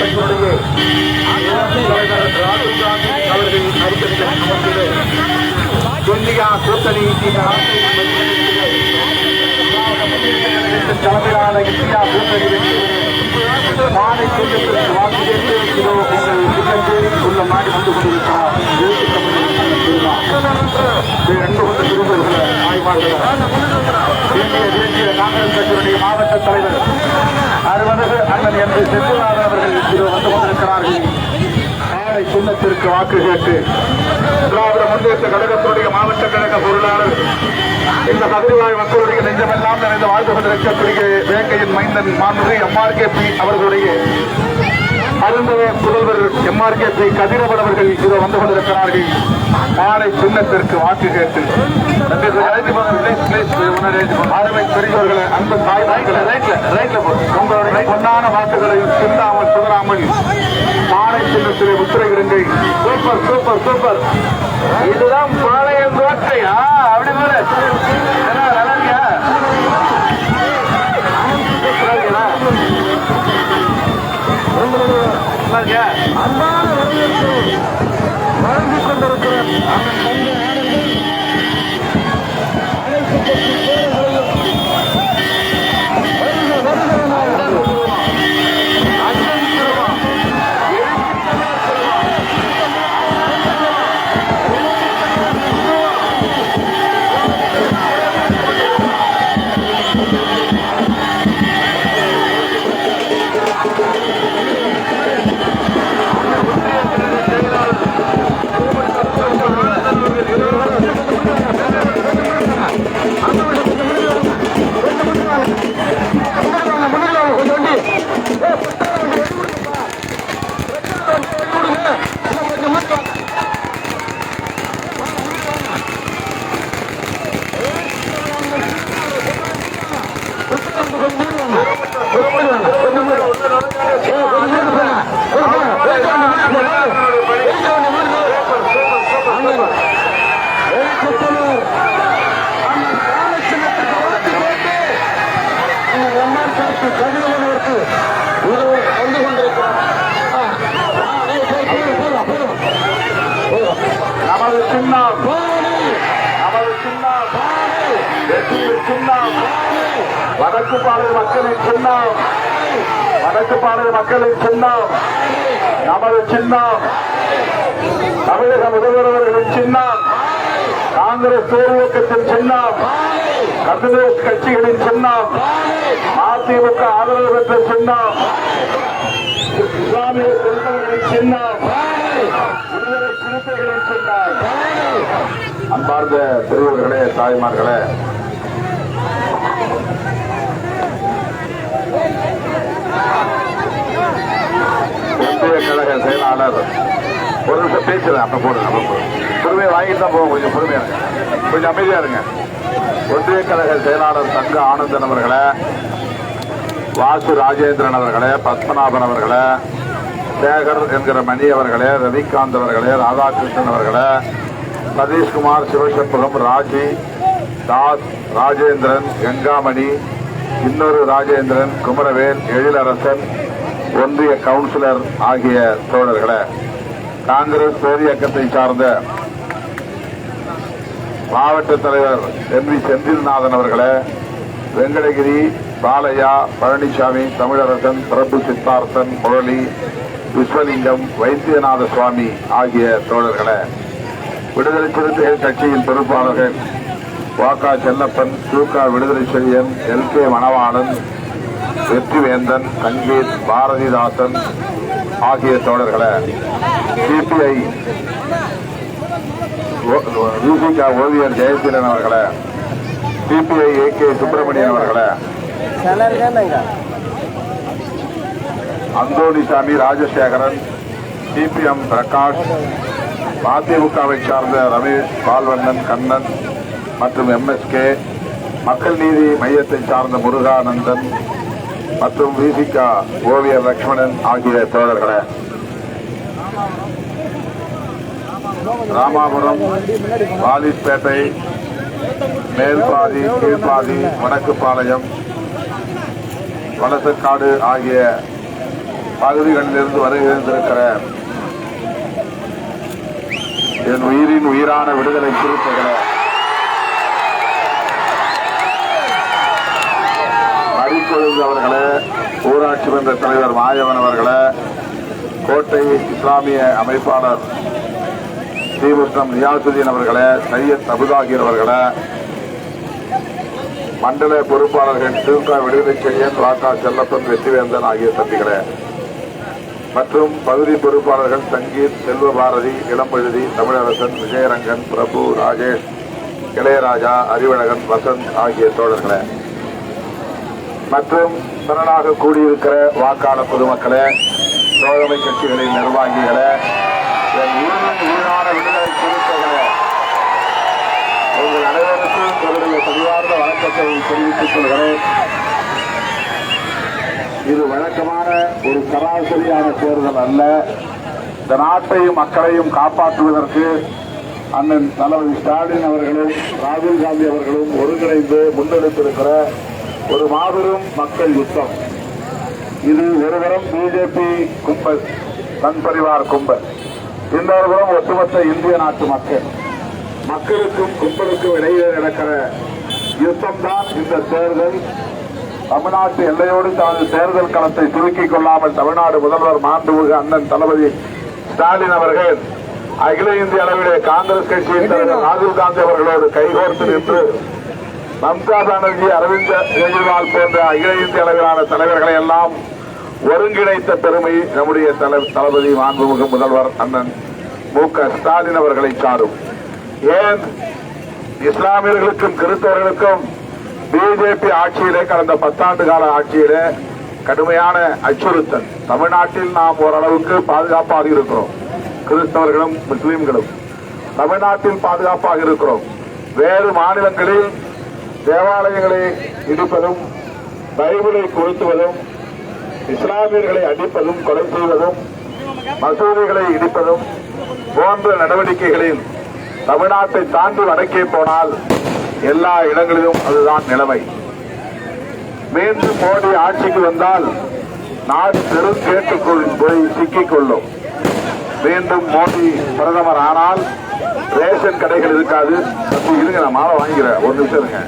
கட்சியுடைய ராகுல் காந்தி அவர்கள் அறிக்கையில் அமர்ந்தது இந்தியா கூட்டணி தலைமையிலான இந்தியா கூட்டணி மாலை கூட்டத்திற்கு வாக்கு கேட்டு உங்கள் இல்லத்தில் உள்ள வந்து கொண்டிருக்கிறார். கொண்டு திரும்புகிற ஆய்வாளர்கள். தேசிய காங்கிரஸ் மாவட்ட தலைவர் அறுபது அண்ணன் என்று செந்தில்நாதன் அவர்கள் இதோ வந்து கொண்டிருக்கிறார்கள். நாளை சின்னத்திற்கு வாக்கு கேட்டு திராவிட முன்னேற்ற கழகத்தினுடைய மாவட்ட கழக பொருளாளர் இந்த பகுதிவாழ் மக்களுடைய நெஞ்சமெல்லாம் நிறைந்த வாழ்ந்து கொண்டிருக்கக்கூடிய வேங்கையின் மைந்தன் மாண்பு எம்ஆர் கே பி அவர்களுடைய அருந்தவ புதல்வர் எம்ஆர் கே பி கதிரவன் அவர்கள் இதோ வந்து கொண்டிருக்கிறார்கள். மாலை சின்னத்திற்கு வாக்கு கேட்டு. அருமை பெரியவர்களை அன்பு தாய் ரைட்ல உங்களுடைய பொன்னான வாக்குகளையும் சிந்தாமல் சுதராமல் மாலை சின்னத்திலே முத்திரையிடுங்கள் சூப்பர் சூப்பர் சூப்பர். இதுதான் பாளையம் கோட்டையா? அப்படி போல என்ன, நல்லா இருக்கியா? நல்லா இருக்கியா? வழங்கிக் கொண்டிருக்கிற அண்ணன் வெற்றியின் சின்னம் வடக்கு பாளைய மக்களின் சின்னம் வடக்கு பாளைய மக்களின் சின்னம் நமது சின்னம் தமிழக முதல்வர்களின் சின்னம் காங்கிரஸ் தேர்தலுக்கத்தின் சின்னம் கம்யூனிஸ்ட் கட்சிகளின் சின்னம் அதிமுக ஆதரவு பெற்ற சின்னம் இஸ்லாமிய செல்வங்களின் சின்னம் சிறுத்தைகளின் சின்னம் அன்பார்ந்த பெரியவர்களே தாய்மார்களே கழக செயலாளர். ஒரு நிமிஷம் பேசுறேன் அப்ப போடுங்க அப்ப போடுங்க. பொறுமையை வாங்கிட்டு தான் போவோம் கொஞ்சம் பொறுமையா இருங்க. கொஞ்சம் அமைதியா இருங்க. ஒன்றிய கழக செயலாளர் தங்க ஆனந்தன் அவர்களை வாசு ராஜேந்திரன் அவர்களே பத்மநாபன் அவர்களே சேகர் என்கிற மணி அவர்களே ரவிகாந்த் அவர்களே ராதாகிருஷ்ணன் அவர்களே சதீஷ்குமார் சிவசண்முகம் ராஜி தாஸ் ராஜேந்திரன் கங்காமணி இன்னொரு ராஜேந்திரன் குமரவேல் எழிலரசன் ஒன்றிய கவுன்சிலர் ஆகிய தோழர்களை காங்கிரஸ் பேரியக்கத்தை சார்ந்த மாவட்ட தலைவர் எம் வி செந்தில்நாதன் அவர்களை வெங்கடகிரி பாலையா பழனிசாமி தமிழரசன் பிரபு சித்தார்த்தன் முரளி விஸ்வலிங்கம் வைத்தியநாத சுவாமி ஆகிய தோழர்களை விடுதலை சிறுத்தைகள் கட்சியின் பொறுப்பாளர்கள் வாக்கா செல்லப்பன் தூக்கா விடுதலை செழியன் எல் கே மணவாளன் வெற்றிவேந்தன் சங்கீத் பாரதிதாசன் ஆகிய தோழர்களை சிபிஐ விசிகா ஓவியர் ஜெயசீலன் அவர்களை சிபிஐ ஏ கே சுப்பிரமணியன் அவர்களை அந்தோனிசாமி ராஜசேகரன் சிபிஎம் பிரகாஷ் மதிமுகவை சார்ந்த ரமேஷ் பால்வண்ணன் கண்ணன் மற்றும் எம்எஸ்கே மக்கள் நீதி மையத்தை சார்ந்த முருகானந்தன் மற்றும் விசிகா ஓவியர் லட்சுமணன் ஆகிய தோழர்களே. ராமாபுரம் வாலிப்பேட்டை மேல்பாதி கீழ்பாதி வடக்குப்பாளையம் வலசக்காடு ஆகிய பகுதிகளிலிருந்து வருகின்றிருக்கிற என் உயிரின் உயிரான விடுதலை குறிப்புகளை மறிக்கொழுந்து அவர்களே ஊராட்சி மன்ற தலைவர் மாயவன் அவர்களே கோட்டை இஸ்லாமிய அமைப்பாளர் ஸ்ரீமுஷ்ணம் நியாசுதீன் அவர்களே சையத் அபுதாகிர் அவர்களே மண்டல பொறுப்பாளர்கள் திருக்கா விடுதலை செய்யன் ராக்கா செல்லப்பன் வெற்றிவேந்தன் ஆகிய தம்பிகளே மற்றும் பகுதி பொறுப்பாளர்கள் சங்கீத் செல்வபாரதி இளம்பழுதி தமிழரசன் விஜயரங்கன் பிரபு ராஜேஷ் இளையராஜா அறிவழகன் வசந்த் ஆகிய தோழர்களே. மற்றும் திறனாக கூடியிருக்கிற வாக்காளர் பொதுமக்களே தோழமை கட்சிகளின் நிர்வாகிகளே என் உயிரின் உயிரான விடுதலை குறிப்புகளே உங்கள் அனைவருக்கும் என்னுடைய பரிவார்ந்த வணக்கத்தை தெரிவித்துக் கொள்கிறேன். இது வழக்கமான ஒரு சராசரியான தேர்தல் அல்ல. இந்த நாட்டையும் மக்களையும் காப்பாற்றுவதற்கு அண்ணன் தளபதி ஸ்டாலின் அவர்களும் ராகுல் காந்தி அவர்களும் ஒருங்கிணைந்து முன்னெடுத்திருக்கிற ஒரு மாபெரும் மக்கள் யுத்தம். இது ஒருவரும் பிஜேபி கும்பல் தன் பரிவார் கும்பல். இன்னொரு ஒட்டுமொத்த இந்திய நாட்டு மக்கள். மக்களுக்கும் கும்பலுக்கும் இடையே நடக்கிற யுத்தம் தான் இந்த தேர்தல். தமிழ்நாட்டு எல்லையோடு தனது தேர்தல் களத்தை துருக்கிக் கொள்ளாமல் தமிழ்நாடு முதல்வர் மாண்புமிகு அண்ணன் தளபதி ஸ்டாலின் அவர்கள் அகில இந்திய அளவிலே காங்கிரஸ் கட்சியின் தலைவர் ராகுல் காந்தி அவர்களோடு கைகோர்த்து நின்று மம்தா பானர்ஜி அரவிந்த் கெஜ்ரிவால் போன்ற அகில இந்திய அளவிலான தலைவர்களை எல்லாம் ஒருங்கிணைத்த பெருமை நம்முடைய தளபதி மாண்புமிகு முதல்வர் அண்ணன் மு க ஸ்டாலின் அவர்களை சாரும். ஏன்? இஸ்லாமியர்களுக்கும் கிறிஸ்தவர்களுக்கும் பிஜேபி ஆட்சியிலே கடந்த பத்தாண்டு கால ஆட்சியிலே கடுமையான அச்சுறுத்தல். தமிழ்நாட்டில் நாம் ஓரளவுக்கு பாதுகாப்பாக இருக்கிறோம். கிறிஸ்தவர்களும் முஸ்லீம்களும். தமிழ்நாட்டில் பாதுகாப்பாக இருக்கிறோம். வேறு மாநிலங்களில் தேவாலயங்களை இடிப்பதும் பைபிளை கொளுத்துவதும் இஸ்லாமியர்களை அடிப்பதும் கொலை செய்வதும் மசூதிகளை இடிப்பதும் போன்ற நடவடிக்கைகளில் தமிழ்நாட்டை தாண்டி வடக்கே போனால் எல்லா இடங்களிலும் அதுதான் நிலைமை. மீண்டும் மோடி ஆட்சிக்கு வந்தால் நாடு பெரும் கேட்டுக்குள் போய் சிக்கிக் கொள்ளும் மீண்டும் மோடி பிரதமர் ஆனால் ரேஷன் கடைகள் இருக்காது. தம்பி, இருங்க நான் மாலை வாங்கிக்கிறேன். ஒரு நிமிஷம் இருங்க.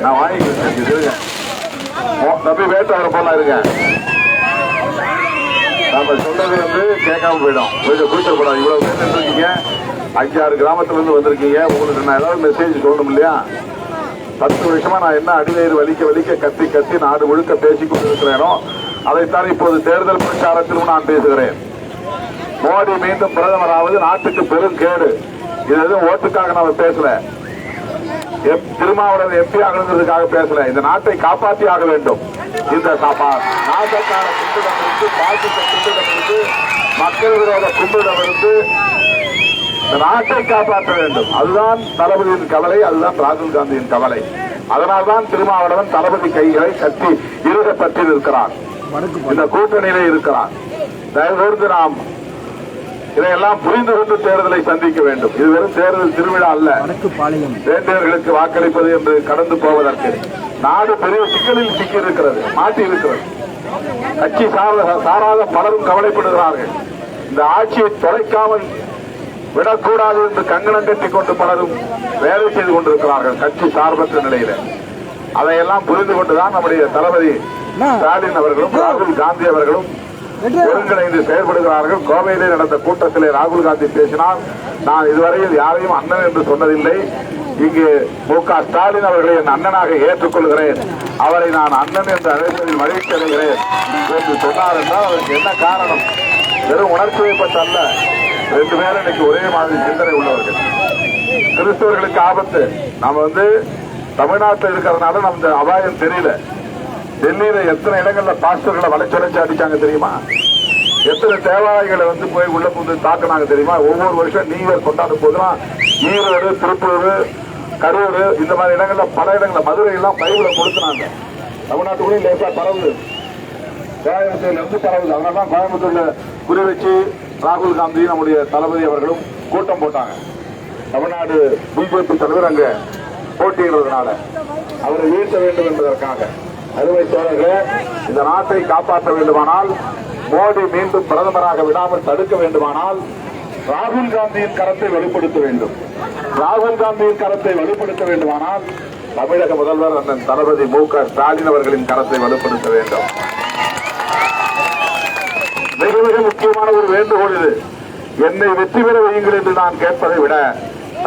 நான் வாங்கிக்கிறேன். தம்பி, இருங்க. தம்பி வேட்டவரை போல இருங்க. நம்ம சொன்னது வந்து கேட்காம போயிடும். கொஞ்சம் கூச்சப்படாது இவ்வளவு பேர் நின்றுருக்கீங்க. அஞ்சாறு கிராமத்துல இருந்து வந்திருக்கீங்க. உங்களுக்கு நான் ஏதாவது மெசேஜ் சொல்லணும் இல்லையா? பத்து வருஷமா நான் என்ன அடிநீர் வலிக்க வலிக்க கத்தி கத்தி நாடு முழுக்க பேசிக் கொண்டிருக்கிறேனோ அதைத்தான் இப்போது தேர்தல் பிரச்சாரத்திலும் நான் பேசுகிறேன். மோடி மீண்டும் பிரதமராவது நாட்டுக்கு பெரும் கேடு. இது எதுவும் ஓட்டுக்காக நான் பேசல. எம்- திருமாவளவன் எம்பி ஆகணுங்கிறதுக்காக பேசல. இந்த நாட்டை காப்பாற்றி ஆக வேண்டும். இந்த காப்பா நாட்டக்கார கும்பிடமிருந்து பாசிச கும்பிடமிருந்து மக்கள் விரோத கும்பிடமிருந்து இந்த நாட்டை காப்பாற்ற வேண்டும். அதுதான் தளபதியின் கவலை அதுதான் ராகுல் காந்தியின் கவலை. அதனால்தான் திருமாவளவன் தளபதி கைகளை கட்டி இருக பற்றி இருக்கிறார். இந்த கூட்டணியிலே இருக்கிறார். தயவுகூர்ந்து நாம் இதையெல்லாம் புரிந்து கொண்டு தேர்தலை சந்திக்க வேண்டும். இது வெறும் தேர்தல் திருவிழா அல்ல. வேண்டியவர்களுக்கு வாக்களிப்பது என்று கடந்து போவதற்கு நாடு பெரிய சிக்கலில் சிக்கி இருக்கிறது மாட்டி இருக்கிறது கட்சி சார- சாராத பலரும் கவலைப்படுகிறார்கள். இந்த ஆட்சியை தொலைக்காமல் விடக்கூடாது என்று கங்கணம் கட்டிக் கொண்டு பலரும் வேலை செய்து கொண்டிருக்கிறார்கள் கட்சி சார்பற்ற நிலையில. அதையெல்லாம் புரிந்து கொண்டுதான் நம்முடைய தளபதி ஸ்டாலின் அவர்களும் ராகுல் காந்தி அவர்களும் ஒருங்கிணைந்து செயல்படுகிறார்கள். கோவையிலே நடந்த கூட்டத்திலே ராகுல் காந்தி பேசினார். நான் இதுவரையில் யாரையும் அண்ணன் என்று சொன்னதில்லை. இங்கு மு க ஸ்டாலின் அவர்களை என் அண்ணனாக ஏற்றுக்கொள்கிறேன். அவரை நான் அண்ணன் என்று அழைப்பதில் மகிழ்ச்சி அடைகிறேன் என்று சொன்னார் என்றால் அதற்கு என்ன காரணம்? வெறும் உணர்ச்சி வைப்பட்டு அல்ல. ரெண்டு பேரும் இன்னைக்கு ஒரே மாதிரி சிந்தனை உள்ளவர்கள். கிறிஸ்தவர்களுக்கு ஆபத்து. நம்ம வந்து தமிழ்நாட்டில் இருக்கிறதுனால நமக்கு அபாயம் தெரியல. டெல்லியில எத்தனை இடங்கள்ல பாஸ்டர்களை வளைச்சொலைச்சு அடிச்சாங்க தெரியுமா? எத்தனை தேவாலயங்களை வந்து போய் உள்ள புந்து தாக்குனாங்க தெரியுமா? ஒவ்வொரு வருஷம் நியூ இயர் கொண்டாடும் போதெல்லாம் ஈரோடு திருப்பூர் கரூர் இந்த மாதிரி இடங்கள்ல பல இடங்கள்ல மதுரை எல்லாம் பைபிளை கொடுத்துனாங்க தமிழ்நாட்டுக்குள்ளேயும் லேசா பரவுது. கோயம்புத்தூர்ல இருந்து பரவுது. அதனாலதான் கோயம்புத்தூர்ல குறி வச்சு ராகுல் காந்தி நம்முடைய தளபதி அவர்களும் கூட்டம் போட்டாங்க. தமிழ்நாடு பிஜேபி தலைவர் அங்க போட்டியிடுறதுனால. அவரை வீழ்த்த வேண்டும் என்பதற்காக. அறுவை தோழர்களே இந்த நாட்டை காப்பாற்ற வேண்டுமானால் மோடி மீண்டும் பிரதமராக விடாமல் தடுக்க வேண்டுமானால் ராகுல் காந்தியின் கரத்தை வெளிப்படுத்த வேண்டும். ராகுல் காந்தியின் கரத்தை வெளிப்படுத்த வேண்டுமானால் தமிழக முதல்வர் அண்ணன் தளபதி மு க ஸ்டாலின் அவர்களின் கரத்தை வலுப்படுத்த வேண்டும். மிக மிக முக்கியமான ஒரு வேண்டுகோள் இது. என்னை வெற்றி பெற வையுங்கள் என்று நான் கேட்பதை விட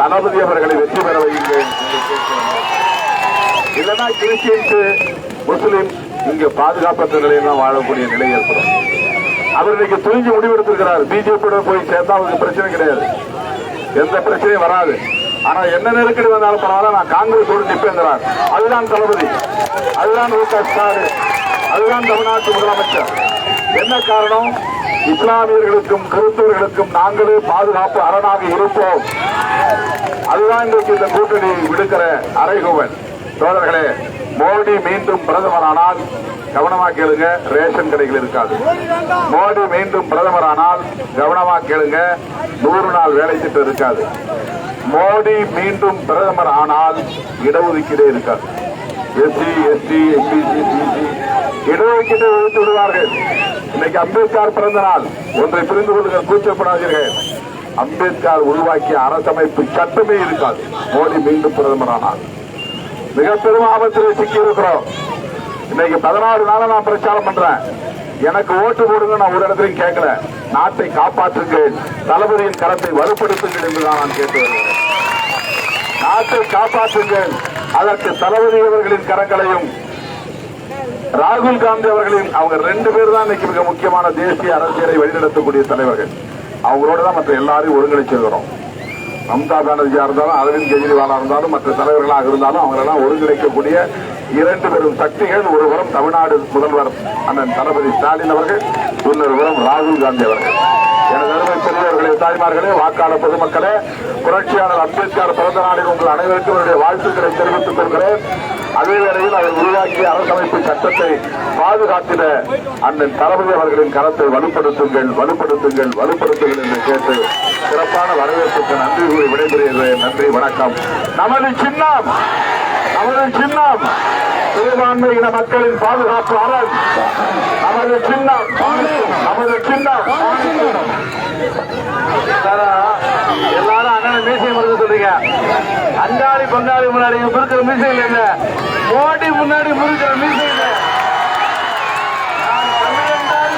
தளபதி அவர்களை வெற்றி பெற வையுங்கள் என்று இல்லைன்னா கிறிஸ்டியன்ஸ் முஸ்லீம் இங்க பாதுகாப்பற்ற நிலையெல்லாம் வாழக்கூடிய நிலை ஏற்படும். அவர் இன்னைக்கு துணிஞ்சு முடிவெடுத்திருக்கிறார். பிஜேபியோட போய் சேர்ந்தா அவருக்கு பிரச்சனை கிடையாது. எந்த பிரச்சனையும் வராது. ஆனா என்ன நெருக்கடி வந்தாலும் பரவாயில்ல நான் காங்கிரஸோடு நிற்பேங்கிறார் அதுதான் தளபதி. அதுதான் மு க ஸ்டாலின். அதுதான் தமிழ்நாட்டு முதலமைச்சர். என்ன காரணம்? இஸ்லாமியர்களுக்கும் கிறிஸ்தவர்களுக்கும் நாங்களே பாதுகாப்பு அரணாக இருப்போம். அதுதான் இன்றைக்கு இந்த கூட்டணி விடுக்கிற அறைகூவல். தோழர்களே மோடி மீண்டும் பிரதமரானால் கவனமா கேளுங்க ரேஷன் கடைகள் இருக்காது. மோடி மீண்டும் பிரதமரானால் கவனமா கேளுங்க நூறு நாள் வேலை திட்டம் இருக்காது. மோடி மீண்டும் பிரதமர் ஆனால் இடஒதுக்கீடே இருக்காது. எஸ்சி எஸ்டி எம்பிசி பிசி இடஒதுக்கீட்டை ஒழித்து விடுவார்கள். இன்னைக்கு அம்பேத்கர் பிறந்த நாள். ஒன்றை புரிந்து கொள்ளுங்கள் கூச்சப்படாதீர்கள். அம்பேத்கர் உருவாக்கிய அரசமைப்பு சட்டமே இருக்காது. மோடி மீண்டும் பிரதமரானார் மிக பெரும் ஆபத்தில் சிக்கி இருக்கிறோம் இன்னைக்கு பதினாறு நாள நான் பிரச்சாரம் பண்றேன். எனக்கு ஓட்டு போடுங்க நான் ஒரு இடத்துலையும் கேட்கல. நாட்டை காப்பாற்றுங்கள் தளபதியின் கரத்தை வலுப்படுத்துங்கள் என்றுதான் நான் கேட்டு வருகிறேன். நாட்டை காப்பாற்றுங்கள் அதற்கு தளபதி அவர்களின் கரங்களையும் ராகுல் காந்தி அவர்களின் அவங்க ரெண்டு பேர் தான் இன்னைக்கு மிக முக்கியமான தேசிய அரசியலை வழிநடத்தக்கூடிய தலைவர்கள். அவங்களோட தான் மற்ற எல்லாரையும் ஒருங்கிணைச்சிருக்கிறோம். மம்தா பானர்ஜியா இருந்தாலும் அரவிந்த் கெஜ்ரிவாலா இருந்தாலும் மற்ற தலைவர்களாக இருந்தாலும் அவங்களெல்லாம் ஒருங்கிணைக்கக்கூடிய இரண்டு பெரும் சக்திகள் ஒருவரும் தமிழ்நாடு முதல்வர் அண்ணன் தளபதி ஸ்டாலின் அவர்கள் இன்னொருவரும் ராகுல் காந்தி அவர்கள். எனது அருமை செல்வர்களே தாய்மார்களே வாக்காளர் பொதுமக்களே புரட்சியாளர் அம்பேத்கர் பிறந்த நாளில் உங்கள் அனைவருக்கும் என்னுடைய வாழ்த்துக்களை தெரிவித்துக் கொள்கிறேன். அதே வேளையில் அவர் உருவாக்கிய அரசமைப்பு சட்டத்தை பாதுகாத்திட அண்ணன் தளபதி அவர்களின் கரத்தை வலுப்படுத்துங்கள் வலுப்படுத்துங்கள் வலுப்படுத்துங்கள் என்று கேட்டு சிறப்பான வரவேற்புக்கு நன்றி கூறி விடைபெறுகிறேன். நன்றி வணக்கம். நமது சின்னம் நமது சின்னம் சிறுபான்மை இன மக்களின் பாதுகாப்பு அரண் நமது சின்னம் நமது சின்னம். எல்லாரும் அண்ணன் மீசை மருந்து சொல்றீங்க. அங்காளி பங்காளி முன்னாடி இருக்கிற மீசை என்ன? மோடி முன்னாடி முறுக்கிற மீசை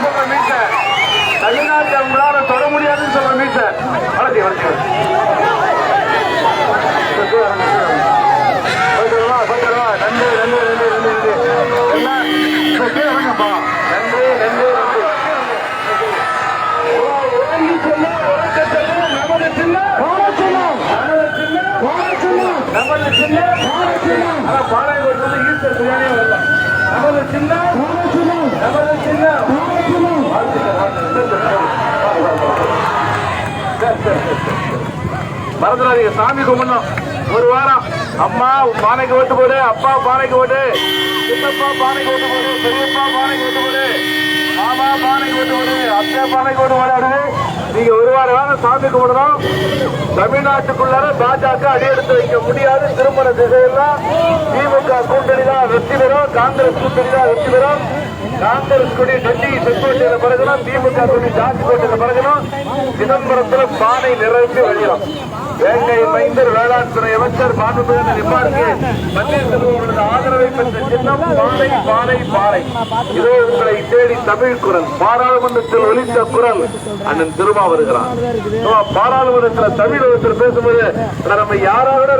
சொல்ற மீசை. தமிழ்நாட்டை உங்களால தொட முடியாதுன்னு சொல்ற மீசை. வளர்ச்சி வளர்ச்சி நன்றி நன்றி நன்றி நன்றி நன்றி. நமது சின்னம். நமது சின்னம். நமது. ஆனா பாளையங்கோட்டை ஈஸ்டர் பிரியாணியே வரலாம். நமது நமது மறந்துடாதீங்க. சாமி கும்பிடணும். ஒரு வாரம். அம்மா பானைக்கு ஓட்டு போடு. அப்பா பானைக்கு ஓட்டு. சின்னப்பா பானைக்கு ஓட்டு போடு. பெரியப்பா பானைக்கு ஓட்டு போடு. மாமா பானைக்கு ஓட்டு போடு. அத்தை பானைக்கு ஓட்டு போடு நீங்க ஒரு வாரம் காலம் சாமி கும்பிடணும். தமிழ்நாட்டுக்குள்ளார பாஜக அடியெடுத்து வைக்க முடியாது. திருமண திசையெல்லாம் திமுக கூட்டணி தான் வெற்றி பெறும். காங்கிரஸ் கூட்டணி தான் வெற்றி பெறும். காங்கிரஸ் கொடி டெல்லி செங்கோட்டையில பிறகணும் திமுக கொடி ஜார்ஜ்கோட்டையில பிறகணும் சிதம்பரத்துல பானை நிரம்பி வழியும் வேங்கை மைந்தர் வேளாண் துறை அமைச்சர் மாண்புமிகு நிப்பாருக்கு மத்திய செல்வர்களது ஆதரவை பெற்ற சின்னம் பாலை பானை பாலை இதோ உங்களை தேடி தமிழ் குரல் பாராளுமன்றத்தில் ஒலித்த குரல். அண்ணன் திருமா வருகிறான் பாராளுமன்றத்தில் தமிழ் ஒருத்தர் பேசும்போது நம்ம யாராவது